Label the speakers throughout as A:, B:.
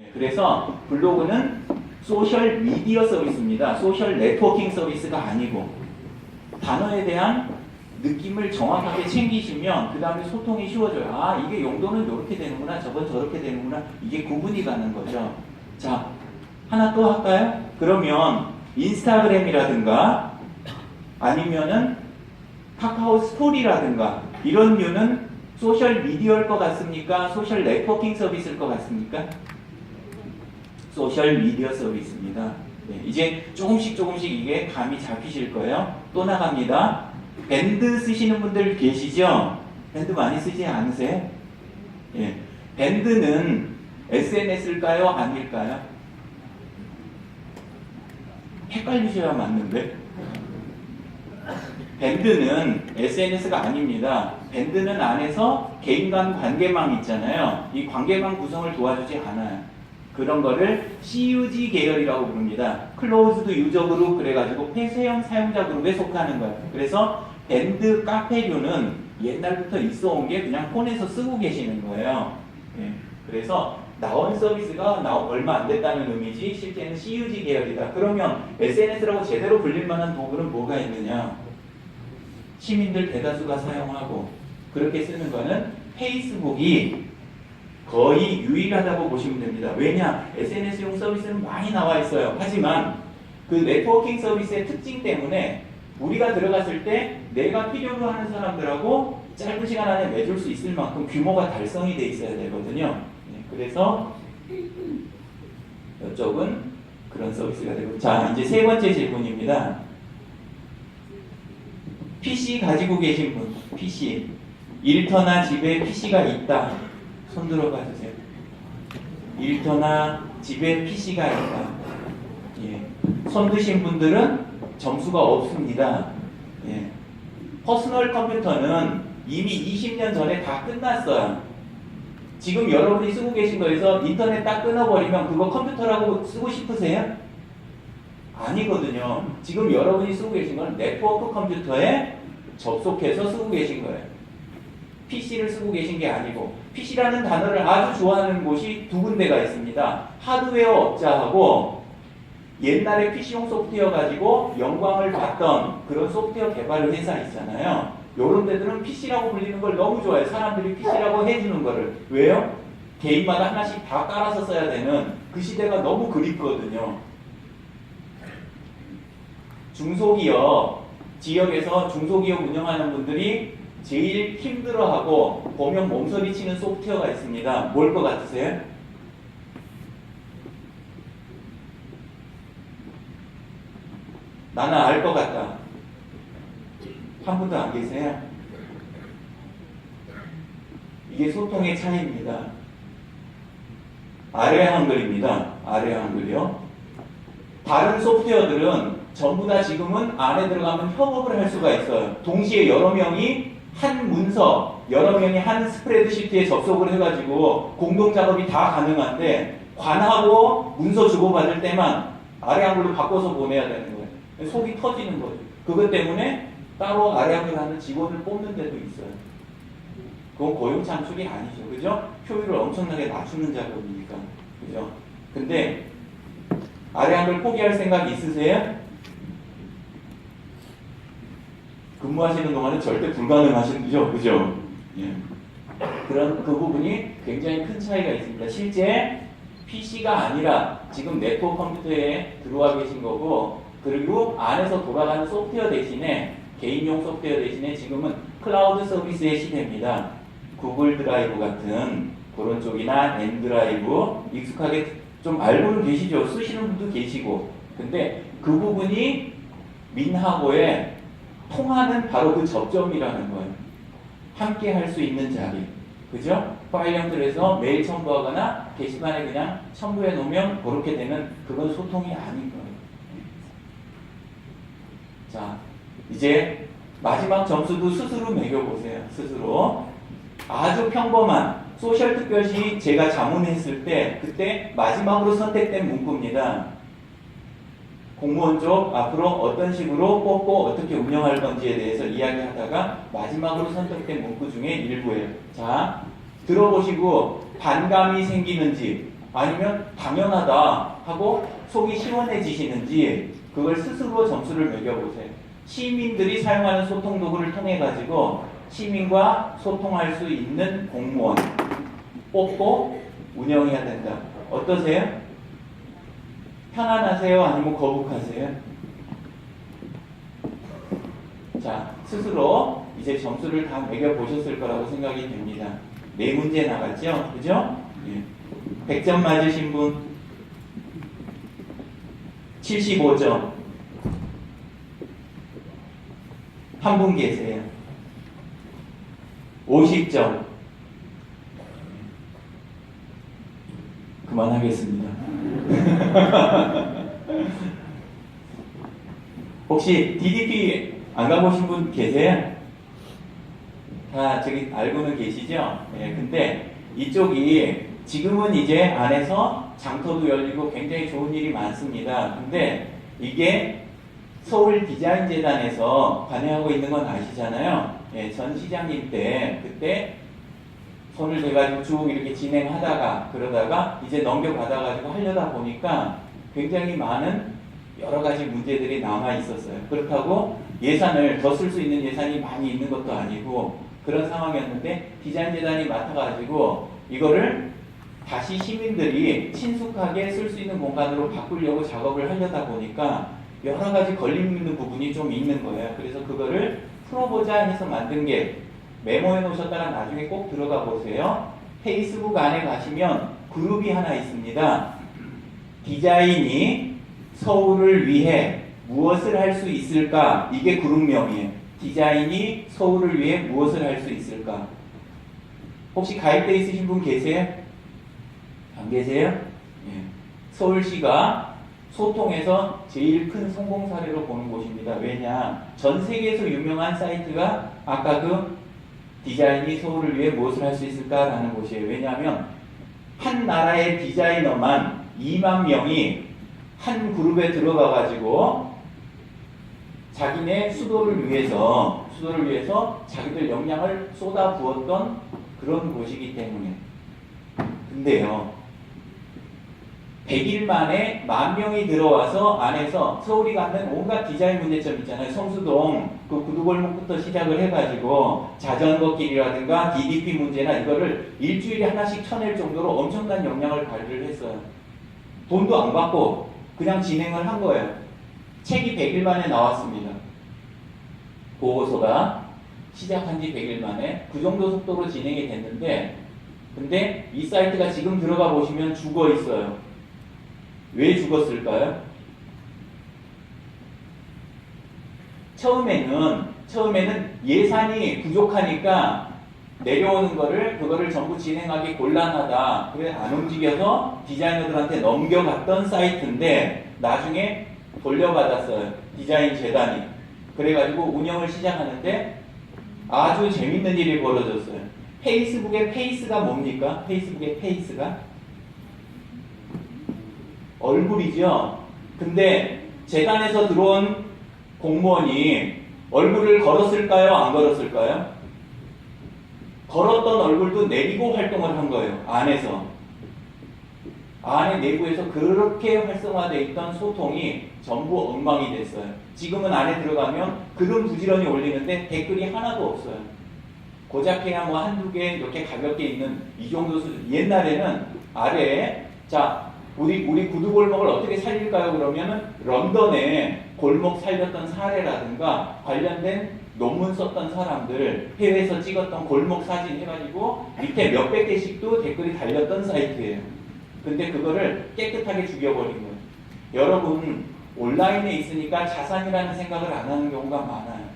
A: 예, 그래서 블로그는 소셜 미디어 서비스입니다. 소셜 네트워킹 서비스가 아니고 단어에 대한 느낌을 정확하게 챙기시면 그 다음에 소통이 쉬워져요. 아 이게 용도는 이렇게 되는구나 저건 저렇게 되는구나 이게 구분이 가는 거죠. 자 하나 또 할까요? 그러면 인스타그램이라든가 아니면은 카카오 스토리라든가 이런 류는 소셜 미디어일 것 같습니까? 소셜 네트워킹 서비스일 것 같습니까? 소셜 미디어 서비스입니다. 네, 이제 조금씩 조금씩 이게 감이 잡히실 거예요. 또 나갑니다. 밴드 쓰시는 분들 계시죠? 밴드 많이 쓰지 않으세요? 예. 밴드는 SNS일까요? 아닐까요? 헷갈리셔야 맞는데. 밴드는 SNS가 아닙니다. 밴드는 안에서 개인 간 관계망 있잖아요. 이 관계망 구성을 도와주지 않아요. 그런 거를 CUG 계열이라고 부릅니다. 클로즈드 유저 그룹 그래가지고 폐쇄형 사용자 그룹에 속하는 거예요. 그래서 밴드 카페류는 옛날부터 있어 온 게 그냥 폰에서 쓰고 계시는 거예요. 예. 그래서 나온 서비스가 나 얼마 안 됐다는 의미지 실제는 CUG 계열이다. 그러면 SNS라고 제대로 불릴 만한 도구는 뭐가 있느냐? 시민들 대다수가 사용하고 그렇게 쓰는 거는 페이스북이 거의 유일하다고 보시면 됩니다. 왜냐? SNS용 서비스는 많이 나와 있어요. 하지만 그 네트워킹 서비스의 특징 때문에 우리가 들어갔을 때 내가 필요로 하는 사람들하고 짧은 시간 안에 맺을 수 있을 만큼 규모가 달성이 돼 있어야 되거든요. 네, 그래서 이쪽은 그런 서비스가 되고 자 이제 세 번째 질문입니다. PC 가지고 계신 분, PC 일터나 집에 PC가 있다. 손 들어봐 주세요. 일터나 집에 PC가 있다. 예. 손 드신 분들은 점수가 없습니다. 예. 퍼스널 컴퓨터는 이미 20년 전에 다 끝났어요. 지금 여러분이 쓰고 계신 거에서 인터넷 딱 끊어버리면 그거 컴퓨터라고 쓰고 싶으세요? 아니거든요. 지금 여러분이 쓰고 계신 건 네트워크 컴퓨터에 접속해서 쓰고 계신 거예요. PC를 쓰고 계신 게 아니고 PC라는 단어를 아주 좋아하는 곳이 두 군데가 있습니다. 하드웨어 업자하고 옛날에 PC용 소프트웨어 가지고 영광을 봤던 그런 소프트웨어 개발 회사 있잖아요. 요런 데들은 PC라고 불리는 걸 너무 좋아해요. 사람들이 PC라고 해주는 거를. 왜요? 개인마다 하나씩 다 깔아서 써야 되는 그 시대가 너무 그립거든요. 중소기업, 지역에서 중소기업 운영하는 분들이 제일 힘들어하고 보면 몸서리 치는 소프트웨어가 있습니다. 뭘 것 같으세요? 나는 알 것 같다. 한 분도 안 계세요? 이게 소통의 차이입니다. 아래 한글입니다. 아래 한글이요. 다른 소프트웨어들은 전부 다 지금은 안에 들어가면 협업을 할 수가 있어요. 동시에 여러 명이 한 문서, 여러 명이 한 스프레드시트에 접속을 해가지고 공동 작업이 다 가능한데 관하고 문서 주고받을 때만 아래 한글로 바꿔서 보내야 되는 거예요. 속이 터지는 거죠. 그것 때문에 따로 아래 한글 하는 직원을 뽑는 데도 있어요. 그건 고용 창출이 아니죠. 그죠? 효율을 엄청나게 낮추는 작업이니까. 그죠? 근데 아래 한글 포기할 생각 있으세요? 근무하시는 동안은 절대 불가능하시죠, 그죠? 예. 그런 그 부분이 굉장히 큰 차이가 있습니다. 실제 PC가 아니라 지금 네트워크 컴퓨터에 들어와 계신 거고 그리고 안에서 돌아가는 소프트웨어 대신에 개인용 소프트웨어 대신에 지금은 클라우드 서비스의 시대입니다. 구글 드라이브 같은 그런 쪽이나 N 드라이브 익숙하게 좀 알고는 계시죠. 쓰시는 분도 계시고. 근데 그 부분이 민하고의 통하는 바로 그 접점이라는 거예요. 함께 할 수 있는 자리. 그죠? 파일 형태에서 메일 첨부하거나 게시판에 그냥 첨부해 놓으면 그렇게 되는 그건 소통이 아닌 거예요. 자, 이제 마지막 점수도 스스로 매겨보세요. 스스로. 아주 평범한 소셜 특별시 제가 자문했을 때 그때 마지막으로 선택된 문구입니다. 공무원 쪽 앞으로 어떤 식으로 뽑고 어떻게 운영할 건지에 대해서 이야기하다가 마지막으로 선택된 문구 중에 일부예요. 자, 들어보시고 반감이 생기는지 아니면 당연하다 하고 속이 시원해지시는지 그걸 스스로 점수를 매겨보세요. 시민들이 사용하는 소통 도구를 통해 가지고 시민과 소통할 수 있는 공무원 뽑고 운영해야 된다. 어떠세요? 편안하세요? 아니면 거북하세요? 자, 스스로 이제 점수를 다 매겨보셨을 거라고 생각이 됩니다. 네 문제 나갔죠? 그죠? 예. 100점 맞으신 분? 75점. 한 분 계세요. 50점. 그만하겠습니다. 혹시 DDP 안 가보신 분 계세요? 다 저기 알고는 계시죠? 예, 근데 이쪽이 지금은 이제 안에서 장터도 열리고 굉장히 좋은 일이 많습니다. 근데 이게 서울 디자인 재단에서 관여하고 있는 건 아시잖아요. 예, 전 시장님 때 그때 손을 대가지고 쭉 이렇게 진행하다가 그러다가 이제 넘겨받아가지고 하려다 보니까 굉장히 많은 여러 가지 문제들이 남아 있었어요. 그렇다고 예산을 더 쓸 수 있는 예산이 많이 있는 것도 아니고 그런 상황이었는데 디자인 재단이 맡아가지고 이거를 다시 시민들이 친숙하게 쓸 수 있는 공간으로 바꾸려고 작업을 하려다 보니까 여러 가지 걸림 있는 부분이 좀 있는 거예요. 그래서 그거를 풀어보자 해서 만든 게 메모해 놓으셨다가 나중에 꼭 들어가 보세요. 페이스북 안에 가시면 그룹이 하나 있습니다. 디자인이 서울을 위해 무엇을 할 수 있을까? 이게 그룹명이에요. 디자인이 서울을 위해 무엇을 할 수 있을까? 혹시 가입돼 있으신 분 계세요? 안 계세요? 예. 서울시가 소통에서 제일 큰 성공 사례로 보는 곳입니다. 왜냐? 전 세계에서 유명한 사이트가 아까 그 디자인이 서울을 위해 무엇을 할 수 있을까라는 곳이에요. 왜냐하면 한 나라의 디자이너만 2만 명이 한 그룹에 들어가 가지고 자기네 수도를 위해서 수도를 위해서 자기들 역량을 쏟아 부었던 그런 곳이기 때문에 근데요 100일 만에 만 명이 들어와서 안에서 서울이 갖는 온갖 디자인 문제점 있잖아요. 성수동 그 구두골목부터 시작을 해가지고 자전거 길이라든가 DDP 문제나 이거를 일주일에 하나씩 쳐낼 정도로 엄청난 역량을 발휘를 했어요. 돈도 안 받고 그냥 진행을 한 거예요. 책이 100일 만에 나왔습니다. 보고서가 시작한 지 100일 만에 그 정도 속도로 진행이 됐는데 근데 이 사이트가 지금 들어가 보시면 죽어 있어요. 왜 죽었을까요? 처음에는 처음에는 예산이 부족하니까 내려오는 거를 그거를 전부 진행하기 곤란하다. 그래 안 움직여서 디자이너들한테 넘겨갔던 사이트인데 나중에 돌려받았어요. 디자인 재단이. 그래가지고 운영을 시작하는데 아주 재밌는 일이 벌어졌어요. 페이스북의 페이스가 뭡니까? 페이스북의 페이스가 얼굴이죠. 근데 재단에서 들어온 공무원이 얼굴을 걸었을까요? 안 걸었을까요? 걸었던 얼굴도 내리고 활동을 한 거예요. 안에서. 안에 내부에서 그렇게 활성화되어 있던 소통이 전부 엉망이 됐어요. 지금은 안에 들어가면 글은 부지런히 올리는데 댓글이 하나도 없어요. 고작 그냥 뭐 한두 개 이렇게 가볍게 있는 이 정도 수준. 옛날에는 아래에 자 우리 우리 구두 골목을 어떻게 살릴까요? 그러면은 런던에 골목 살렸던 사례라든가 관련된 논문 썼던 사람들 해외에서 찍었던 골목 사진 해가지고 밑에 몇백 개씩도 댓글이 달렸던 사이트예요. 근데 그거를 깨끗하게 죽여버린 거예요. 여러분 온라인에 있으니까 자산이라는 생각을 안 하는 경우가 많아요.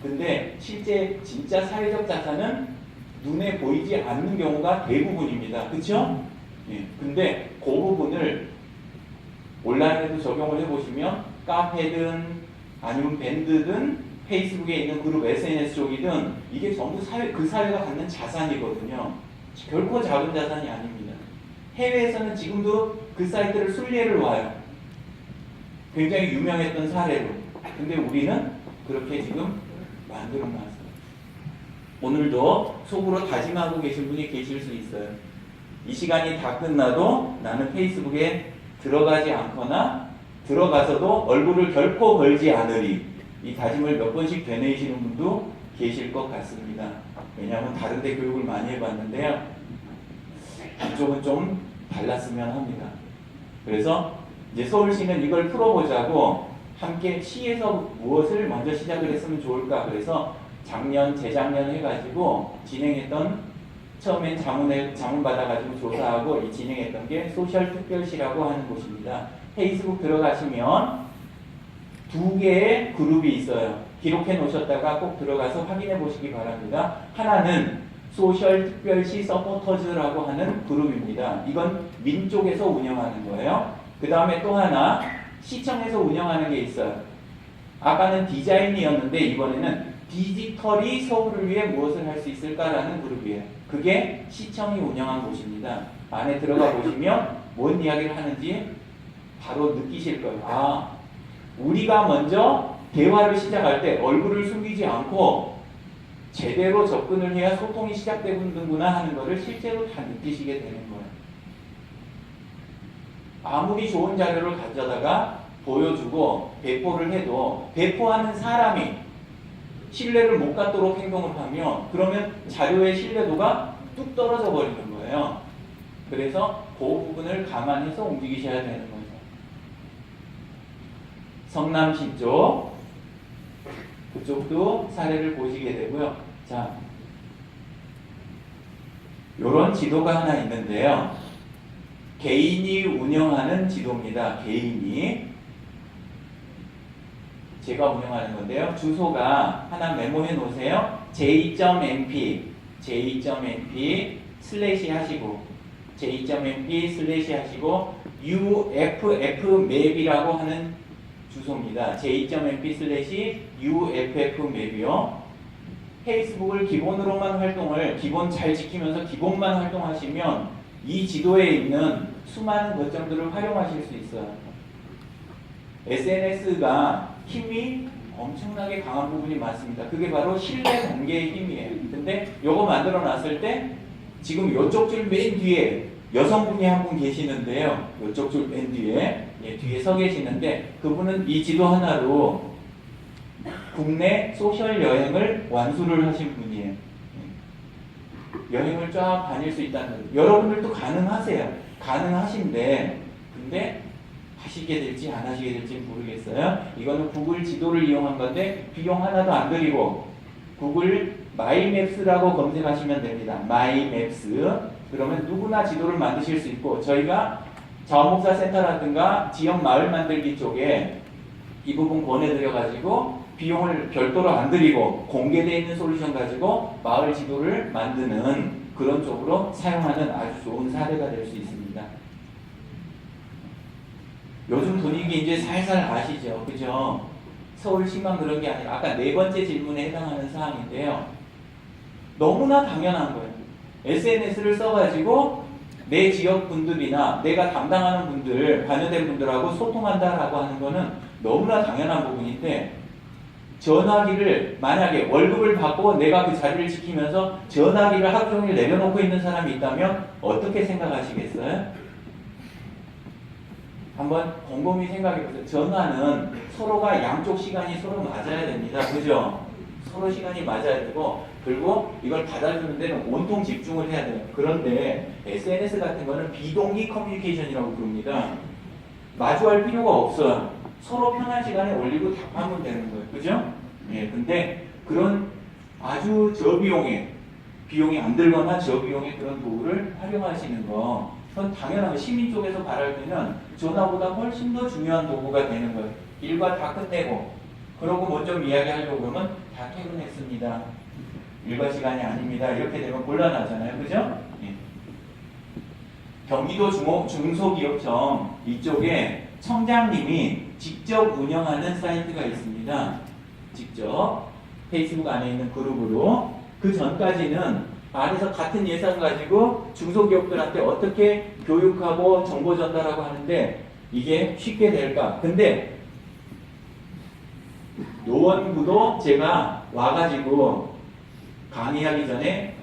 A: 근데 실제 진짜 사회적 자산은 눈에 보이지 않는 경우가 대부분입니다. 그렇죠? 예. 근데 그 부분을 온라인에도 적용을 해보시면 카페든 아니면 밴드든 페이스북에 있는 그룹 SNS 쪽이든 이게 전부 사회, 그 사회가 갖는 자산이거든요. 결코 작은 자산이 아닙니다. 해외에서는 지금도 그 사이트를 순례를 와요. 굉장히 유명했던 사례로. 근데 우리는 그렇게 지금 만들어 놨어요. 오늘도 속으로 다짐하고 계신 분이 계실 수 있어요. 이 시간이 다 끝나도 나는 페이스북에 들어가지 않거나 들어가서도 얼굴을 결코 걸지 않으리. 이 다짐을 몇 번씩 되뇌이시는 분도 계실 것 같습니다. 왜냐하면 다른 데 교육을 많이 해봤는데요. 이쪽은 좀 달랐으면 합니다. 그래서 이제 서울시는 이걸 풀어보자고 함께 시에서 무엇을 먼저 시작을 했으면 좋을까 그래서 작년 재작년 해가지고 진행했던 처음엔 자문에 자문 받아가지고 조사하고 이 진행했던 게 소셜 특별시라고 하는 곳입니다. 페이스북 들어가시면 두 개의 그룹이 있어요. 기록해 놓으셨다가 꼭 들어가서 확인해 보시기 바랍니다. 하나는 소셜 특별시 서포터즈라고 하는 그룹입니다. 이건 민 쪽에서 운영하는 거예요. 그 다음에 또 하나 시청에서 운영하는 게 있어요. 아까는 디자인이었는데 이번에는 디지털이 서울을 위해 무엇을 할 수 있을까라는 그룹이에요. 그게 시청이 운영한 곳입니다. 안에 들어가 보시면 뭔 이야기를 하는지 바로 느끼실 거예요. 아, 우리가 먼저 대화를 시작할 때 얼굴을 숨기지 않고 제대로 접근을 해야 소통이 시작되는구나 하는 것을 실제로 다 느끼시게 되는 거예요. 아무리 좋은 자료를 가져다가 보여주고 배포를 해도 배포하는 사람이 신뢰를 못 갖도록 행동을 하면 그러면 자료의 신뢰도가 뚝 떨어져 버리는 거예요. 그래서 그 부분을 감안해서 움직이셔야 되는 거죠. 성남시 쪽 그쪽도 사례를 보시게 되고요. 자, 요런 지도가 하나 있는데요. 개인이 운영하는 지도입니다. 개인이 제가 운영하는 건데요. 주소가 하나 메모해 놓으세요. j.mp j.mp 슬래시 하시고 j.mp 슬래시 하시고 uffmap이라고 하는 주소입니다. j.mp 슬래시 uffmap이요. 페이스북을 기본으로만 활동을 기본 잘 지키면서 기본만 활동하시면 이 지도에 있는 수많은 거점들을 활용하실 수 있어요. SNS가 힘이 엄청나게 강한 부분이 많습니다. 그게 바로 신뢰 관계의 힘이에요. 근데 요거 만들어 놨을 때 지금 요쪽 줄 맨 뒤에 여성분이 한 분 계시는데요. 요쪽 줄 맨 뒤에 예, 뒤에 서 계시는데 그분은 이 지도 하나로 국내 소셜 여행을 완수를 하신 분이에요. 예. 여행을 쫙 다닐 수 있다는. 여러분들도 가능하세요. 가능하신데 근데 하시게 될지 안 하시게 될지 모르겠어요. 이거는 구글 지도를 이용한 건데 비용 하나도 안 들이고 구글 마이맵스라고 검색하시면 됩니다. 마이맵스. 그러면 누구나 지도를 만드실 수 있고 저희가 자원봉사 센터라든가 지역 마을 만들기 쪽에 이 부분 권해드려 가지고 비용을 별도로 안 들이고 공개되어 있는 솔루션 가지고 마을 지도를 만드는 그런 쪽으로 사용하는 아주 좋은 사례가 될 수 있습니다. 요즘 분위기 이제 살살 아시죠? 그죠? 서울시만 그런 게 아니라 아까 네 번째 질문에 해당하는 사항인데요. 너무나 당연한 거예요. SNS를 써가지고 내 지역 분들이나 내가 담당하는 분들, 관여된 분들하고 소통한다라고 하는 거는 너무나 당연한 부분인데 전화기를 만약에 월급을 받고 내가 그 자리를 지키면서 전화기를 하루 종일 내려놓고 있는 사람이 있다면 어떻게 생각하시겠어요? 한번 곰곰이 생각해 보세요. 전화는 서로가 양쪽 시간이 서로 맞아야 됩니다. 그죠? 서로 시간이 맞아야 되고 그리고 이걸 받아주는 데는 온통 집중을 해야 돼요. 그런데 SNS 같은 거는 비동기 커뮤니케이션이라고 부릅니다. 마주할 필요가 없어요. 서로 편한 시간에 올리고 답하면 되는 거예요. 그죠? 예, 근데 그런 아주 저비용의 비용이 안 들거나 저비용의 그런 도구를 활용하시는 거 그건 당연한 거 시민 쪽에서 바랄 때는 전화보다 훨씬 더 중요한 도구가 되는 거예요. 일과 다 끝내고 그러고 뭐좀 이야기하려고 그러면 다 퇴근했습니다. 일과 시간이 아닙니다. 이렇게 되면 곤란하잖아요. 그죠? 예. 경기도 중소기업청 이쪽에 청장님이 직접 운영하는 사이트가 있습니다. 직접 페이스북 안에 있는 그룹으로 그 전까지는 안에서 같은 예산 가지고 중소기업들한테 어떻게 교육하고 정보 전달하고 하는데 이게 쉽게 될까? 근데 노원구도 제가 와가지고 강의하기 전에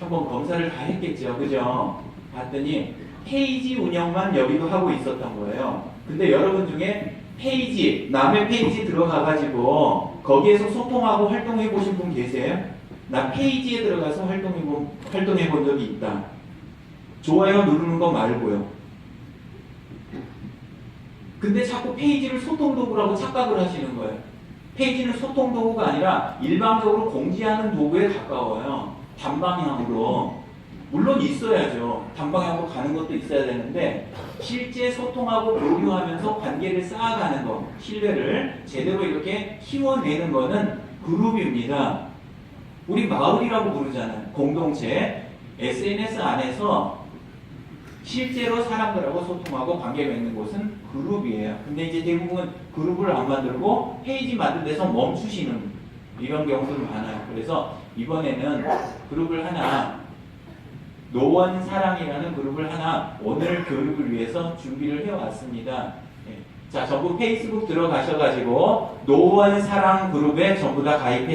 A: 한번 검사를 다 했겠죠. 그죠? 봤더니 페이지 운영만 여기도 하고 있었던 거예요. 근데 여러분 중에 페이지, 남의 페이지 들어가가지고 거기에서 소통하고 활동해 보신 분 계세요? 나 페이지에 들어가서 활동해 본, 활동해 본 적이 있다. 좋아요 누르는 거 말고요. 근데 자꾸 페이지를 소통 도구라고 착각을 하시는 거예요. 페이지는 소통 도구가 아니라 일방적으로 공지하는 도구에 가까워요. 단방향으로. 물론 있어야죠. 단방향으로 가는 것도 있어야 되는데 실제 소통하고 교류하면서 관계를 쌓아가는 거, 신뢰를 제대로 이렇게 키워내는 거는 그룹입니다. 우리 마을이라고 부르잖아요. 공동체. SNS 안에서 실제로 사람들하고 소통하고 관계 맺는 곳은 그룹이에요. 근데 이제 대부분 그룹을 안 만들고 페이지 만든 데서 멈추시는 이런 경우들 많아요. 그래서 이번에는 그룹을 하나 노원 사랑이라는 그룹을 하나 오늘 교육을 위해서 준비를 해왔습니다. 예. 자, 전부 페이스북 들어가셔가지고 노원 사랑 그룹에 전부 다 가입해